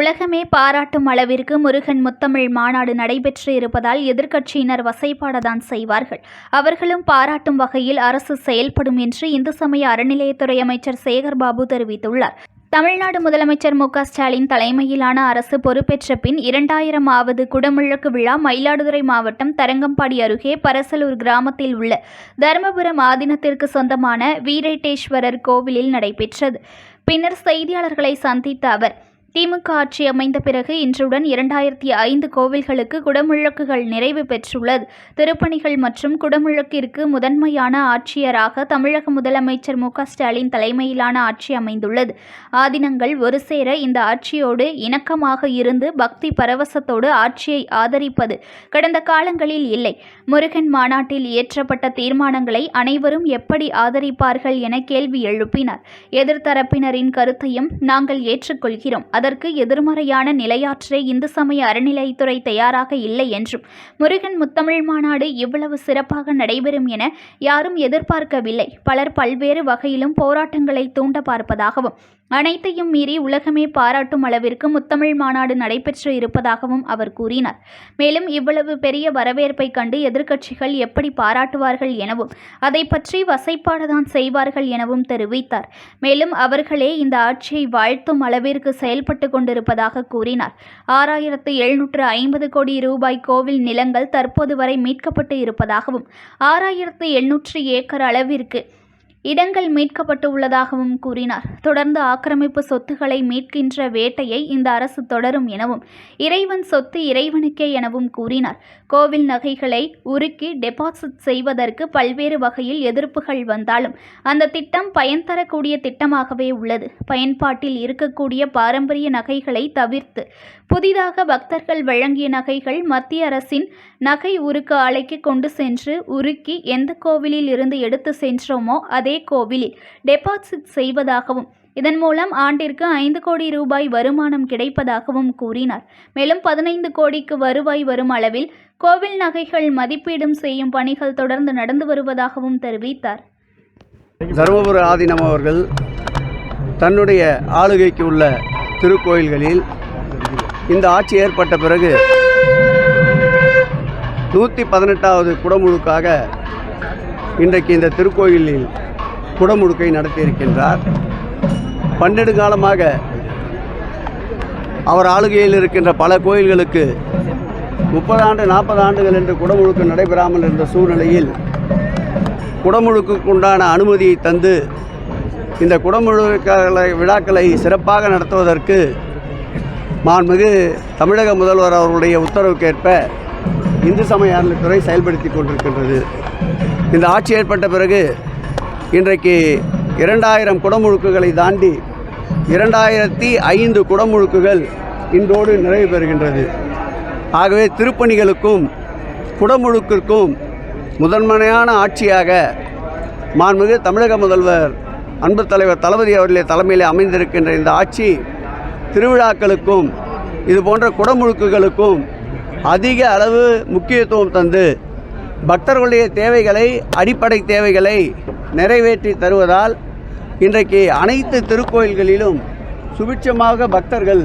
உலகமே பாராட்டும் அளவிற்கு முருகன் முத்தமிழ் மாநாடு நடைபெற்று இருப்பதால் எதிர்க்கட்சியினர் வசைப்பாடதான் செய்வார்கள். அவர்களும் பாராட்டும் வகையில் அரசு செயல்படும் என்று இந்து சமய அறநிலையத்துறை அமைச்சர் சேகர்பாபு தெரிவித்துள்ளார். தமிழ்நாடு முதலமைச்சர் மு ஸ்டாலின் தலைமையிலான அரசு பொறுப்பேற்ற பின் இரண்டாயிரமாவது குடமுழக்கு விழா மயிலாடுதுறை மாவட்டம் தரங்கம்பாடி அருகே பரசலூர் கிராமத்தில் உள்ள தருமபுரம் ஆதீனத்திற்கு சொந்தமான வீரேட்டேஸ்வரர் கோவிலில் நடைபெற்றது. பின்னர் செய்தியாளர்களை சந்தித்த அவர் திமுக ஆட்சி அமைந்த பிறகு இன்றுடன் இரண்டாயிரத்தி ஐந்து கோவில்களுக்கு குடமுழக்குகள் நிறைவு பெற்றுள்ளது. திருப்பணிகள் மற்றும் குடமுழக்கிற்கு முதன்மையான ஆட்சியராக தமிழக முதலமைச்சர் மு ஸ்டாலின் தலைமையிலான ஆட்சி அமைந்துள்ளது. ஆதினங்கள் ஒரு சேர இந்த ஆட்சியோடு இணக்கமாக இருந்து பக்தி பரவசத்தோடு ஆட்சியை ஆதரிப்பது கடந்த காலங்களில் இல்லை. முருகன் மாநாட்டில் இயற்றப்பட்ட தீர்மானங்களை அனைவரும் எப்படி ஆதரிப்பார்கள் என கேள்வி எழுப்பினார். எதிர்த்தரப்பினரின் கருத்தையும் நாங்கள் ஏற்றுக்கொள்கிறோம். அதற்கு எதிர்மறையான நிலையாற்ற இந்து சமய அறநிலைத்துறை தயாராக இல்லை என்றும் முருகன் முத்தமிழ் மாநாடு இவ்வளவு சிறப்பாக நடைபெறும் என யாரும் எதிர்பார்க்கவில்லை. பலர் பல்வேறு வகையிலும் போராட்டங்களை தூண்ட பார்ப்பதாகவும் அனைத்தையும் மீறி உலகமே பாராட்டும் அளவிற்கு முத்தமிழ் மாநாடு நடைபெற்று இருப்பதாகவும் அவர் கூறினார். மேலும் இவ்வளவு பெரிய வரவேற்பை கண்டு எதிர்க்கட்சிகள் எப்படி பாராட்டுவார்கள் எனவும் அதை பற்றி வசைப்பாடதான் செய்வார்கள் எனவும் தெரிவித்தார். மேலும் அவர்களே இந்த ஆட்சியை வாழ்த்தும் அளவிற்கு செயல்பட்டு கொண்டிருப்பதாக கூறினார். ஆறாயிரத்து எழுநூற்று ஐம்பது கோடி ரூபாய் கோவில் நிலங்கள் தற்போது வரை மீட்கப்பட்டு இருப்பதாகவும் ஆறாயிரத்து எண்ணூற்று ஏக்கர் அளவிற்கு இடங்கள் மீட்கப்பட்டு உள்ளதாகவும் கூறினார். தொடர்ந்து ஆக்கிரமிப்பு சொத்துக்களை மீட்கின்ற வேட்டையை இந்த அரசு தொடரும் எனவும் இறைவன் சொத்து இறைவனுக்கே எனவும் கூறினார். கோவில் நகைகளை உருக்கி டெபாசிட் செய்வதற்கு பல்வேறு வகையில் எதிர்ப்புகள் வந்தாலும் அந்த திட்டம் பயன் தரக்கூடிய திட்டமாகவே உள்ளது. பயன்பாட்டில் இருக்கக்கூடிய பாரம்பரிய நகைகளை தவிர்த்து புதிதாக பக்தர்கள் வழங்கிய நகைகள் மத்திய அரசின் நகை உருக்கு ஆலைக்கு கொண்டு சென்று உருக்கி எந்த கோவிலில் இருந்து எடுத்து சென்றோமோ அதே கோவிலில் டெபாசிட் செய்வதாகவும் இதன் மூலம் ஆண்டிற்கு ஐந்து கோடி ரூபாய் வருமானம் கிடைப்பதாகவும் கூறினார். மேலும் பதினைந்து கோடிக்கு வருவாய் வரும் அளவில் கோவில் நகைகள் மதிப்பீடும் செய்யும் பணிகள் தொடர்ந்து நடந்து வருவதாகவும் தெரிவித்தார். தருமபுர ஆதினம் அவர்கள் தன்னுடைய ஆளுகைக்கு உள்ள திருக்கோயில்களில் இந்த ஆட்சி ஏற்பட்ட பிறகு நூற்றி பதினெட்டாவது குடமுழுக்காக இன்றைக்கு இந்த திருக்கோயிலில் குடமுழுக்கை நடத்தியிருக்கின்றார். பன்னெண்டு காலமாக அவர் ஆளுகையில் இருக்கின்ற பல கோயில்களுக்கு முப்பது ஆண்டு நாற்பது ஆண்டுகள் என்று குடமுழுக்கு நடைபெறாமல் இருந்த சூழ்நிலையில் குடமுழுக்குக்கு உண்டான அனுமதியை தந்து இந்த குடமுழுக்களை விழாக்களை சிறப்பாக நடத்துவதற்கு மாண்புமிகு தமிழக முதல்வர் அவர்களுடைய உத்தரவுக்கேற்ப இந்து சமய அறநிலைத்துறை செயல்படுத்தி கொண்டிருக்கின்றது. இந்த ஆட்சி ஏற்பட்ட பிறகு இன்றைக்கு இரண்டாயிரம் குடமுழுக்குகளை தாண்டி இரண்டாயிரத்தி ஐந்து குடமுழுக்குகள் இன்றோடு நிறைவு பெறுகின்றது. ஆகவே திருப்பணிகளுக்கும் குடமுழுக்கிற்கும் முதன்மையான ஆட்சியாக மாண்புமிகு தமிழக முதல்வர் அன்பு தலைவர் தளபதி அவர்களே தலைமையில் அமைந்திருக்கின்ற இந்த ஆட்சி திருவிழாக்களுக்கும் இது போன்ற குடமுழுக்குகளுக்கும் அதிக அளவு முக்கியத்துவம் தந்து பக்தர்களுடைய தேவைகளை அடிப்படை தேவைகளை நிறைவேற்றி தருவதால் இன்றைக்கு அனைத்து திருக்கோயில்களிலும் சுபிட்சமாக பக்தர்கள்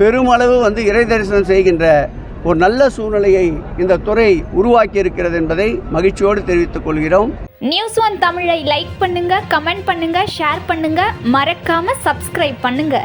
பெருமளவு வந்து இறை தரிசனம் செய்கின்ற ஒரு நல்ல சூழ்நிலையை இந்த துறை உருவாக்கி இருக்கிறது என்பதை மகிழ்ச்சியோடு தெரிவித்துக் கொள்கிறோம். நியூஸ் ஒன் தமிழை லைக் பண்ணுங்க கமெண்ட் பண்ணுங்க ஷேர் பண்ணுங்க. மறக்காம சப்ஸ்கிரைப் பண்ணுங்க.